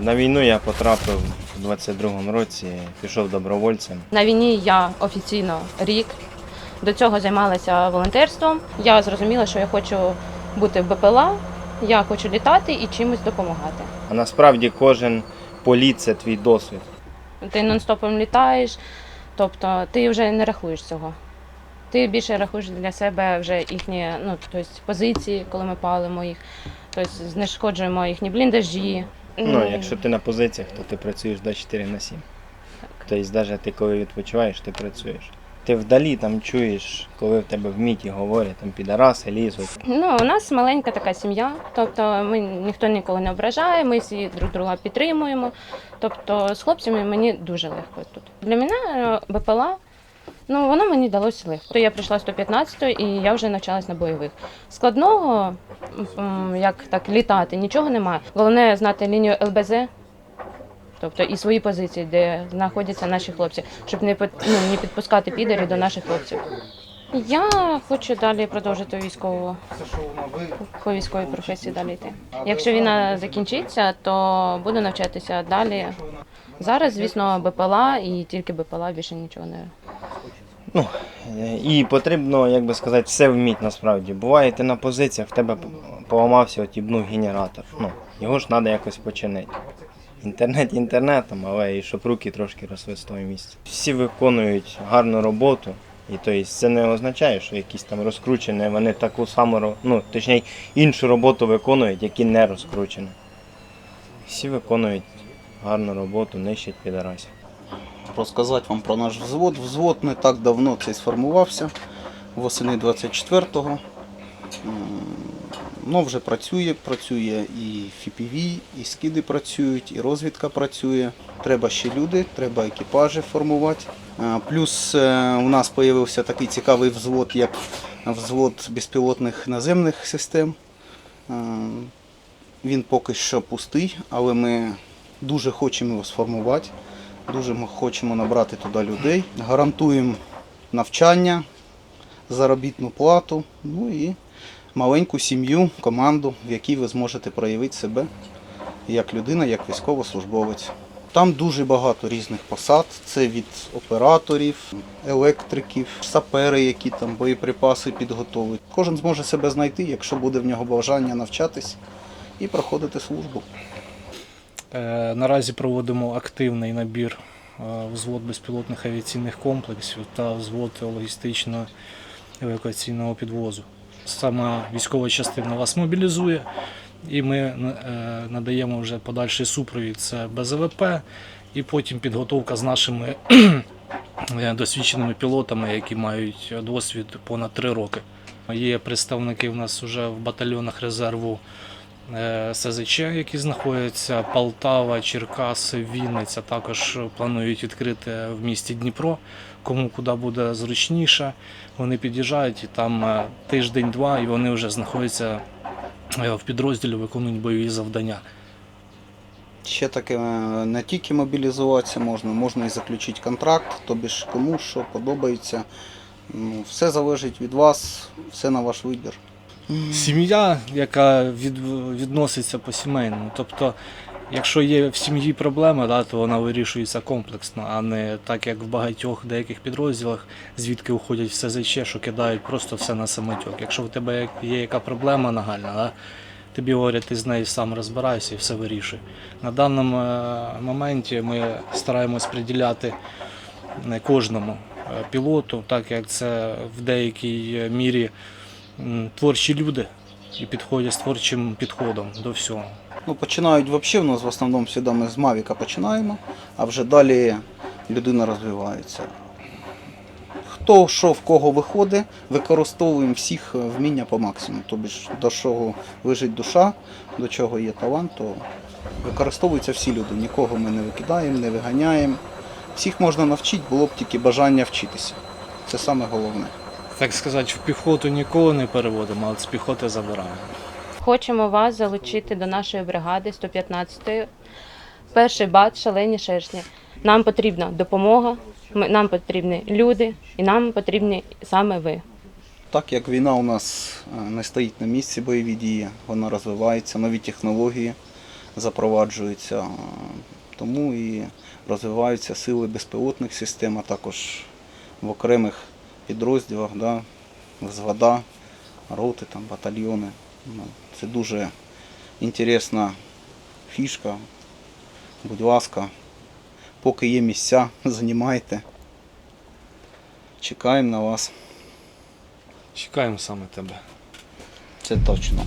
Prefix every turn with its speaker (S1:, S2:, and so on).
S1: На війну я потрапив у 22-му році, пішов добровольцем.
S2: На війні я офіційно рік. До цього займалася волонтерством. Я зрозуміла, що я хочу бути в БПЛА, я хочу літати і чимось допомагати.
S1: А насправді кожен політ це твій досвід.
S2: Ти нон-стопом літаєш, тобто ти вже не рахуєш цього. Ти більше рахуєш для себе вже їхні ну, тобто позиції, коли ми палимо їх, тобто знешкоджуємо їхні бліндажі.
S1: Ну, якщо ти на позиціях, то ти працюєш 24 на 7. Тобто, навіть ти коли відпочиваєш, ти працюєш. Ти вдалі там чуєш, коли в тебе в міті говорять, там підараси лізуть.
S2: Ну, у нас маленька така сім'я, тобто ми ніхто ніколи не ображає, ми всі друг друга підтримуємо. Тобто з хлопцями мені дуже легко тут. Для мене е, БПЛА, ну воно мені далося легко. Я прийшла 115 і я вже навчалась на бойових. Складного, як так літати, нічого немає. Головне знати лінію ЛБЗ. Тобто і свої позиції, де знаходяться наші хлопці, щоб не ну, не підпускати підерів до наших хлопців. Я хочу далі продовжити військову по військовій професії далі йти. Якщо війна закінчиться, то буду навчатися далі. Зараз, звісно, БПЛА і тільки БПЛА більше нічого не
S1: Е, І потрібно, як би сказати, все вміти насправді. Буває, ти на позиціях, в тебе поламався, отібнув генератор. Ну, його ж треба якось починити. Інтернет інтернетом, але і щоб руки трошки росли з того місця. Всі виконують гарну роботу, і тобто, це не означає, що якісь там розкручені, вони таку саму ну, точніше, іншу роботу виконують, які не розкручені. Всі виконують гарну роботу, нищать підарасів.
S3: Розказати вам про наш взвод. Взвод не так давно цей сформувався, восени 24-го. Ну, вже працює, працює і FPV, і скиди працюють, і розвідка працює. Треба ще люди, треба екіпажі формувати. Е, Плюс е, у нас з'явився такий цікавий взвод, як взвод безпілотних наземних систем. Е, Він поки що пустий, але ми дуже хочемо його сформувати. Дуже ми хочемо набрати туди людей. Гарантуємо навчання, заробітну плату, ну і маленьку сім'ю, команду, в якій ви зможете проявити себе як людина, як військовослужбовець. Там дуже багато різних посад. Це від операторів, електриків, сапери, які там боєприпаси підготовують. Кожен зможе себе знайти, якщо буде в нього бажання навчатись і проходити службу.
S4: Е, Наразі проводимо активний набір е, взвод безпілотних авіаційних комплексів та взвод логістично-евакуаційного підвозу. Саме військова частина вас мобілізує, і ми е, надаємо вже подальший супровід це БЗВП, і потім підготовка з нашими досвідченими пілотами, які мають досвід понад три роки. Є представники в нас вже в батальйонах резерву СЗЧ, які знаходяться Полтава, Черкаси, Вінниця. Також планують відкрити в місті Дніпро. Кому куди буде зручніше. Вони під'їжджають і там е, тиждень-два, і вони вже знаходяться е, в підрозділі, виконують бойові завдання.
S3: Ще таке е, не тільки мобілізуватися можна, можна і заключити контракт, тобі ж кому що подобається. Ну, все залежить від вас, все на ваш вибір.
S4: Сім'я, яка від, відноситься по сімейному. Тобто, якщо є в сім'ї проблема, да, то вона вирішується комплексно, а не так, як в багатьох деяких підрозділах, звідки уходять в СЗЧ, що кидають просто все на самотьок. Якщо в тебе є яка проблема нагальна, да, тобі говорять, ти з нею сам розбирайся і все вирішуй. На даному е, моменті ми стараємось приділяти е, кожному е, пілоту, так як це в деякій мірі творчі люди і підходять з творчим підходом до всього.
S3: Ну, починають взагалі, у нас в основному завжди ми з Мавіка починаємо, а вже далі людина розвивається. Хто що в кого виходить, використовуємо всіх е, вміння по максимуму. Тобі ж до чого лежить душа, до чого є талант, то використовуються всі люди. Нікого ми не викидаємо, не виганяємо. Всіх можна навчити, було б тільки бажання вчитися. Це саме головне.
S4: Так сказати, в піхоту ніколи не переводимо, але з піхоти забираємо.
S2: Хочемо вас залучити до нашої бригади 115-ї. Перший бат шалені шершні. Нам потрібна допомога, нам потрібні люди, і нам потрібні саме ви.
S3: Так як війна у нас е, не стоїть на місці бойові дії, вона розвивається, нові технології запроваджуються. Тому і розвиваються сили безпілотних систем, а також в окремих підрозділах, да, взвода, роти, там, батальйони. Ну, Це дуже інтересна фішка. Будь ласка, поки є місця, займайте. Чекаємо на вас.
S4: Чекаємо саме тебе.
S3: Це точно.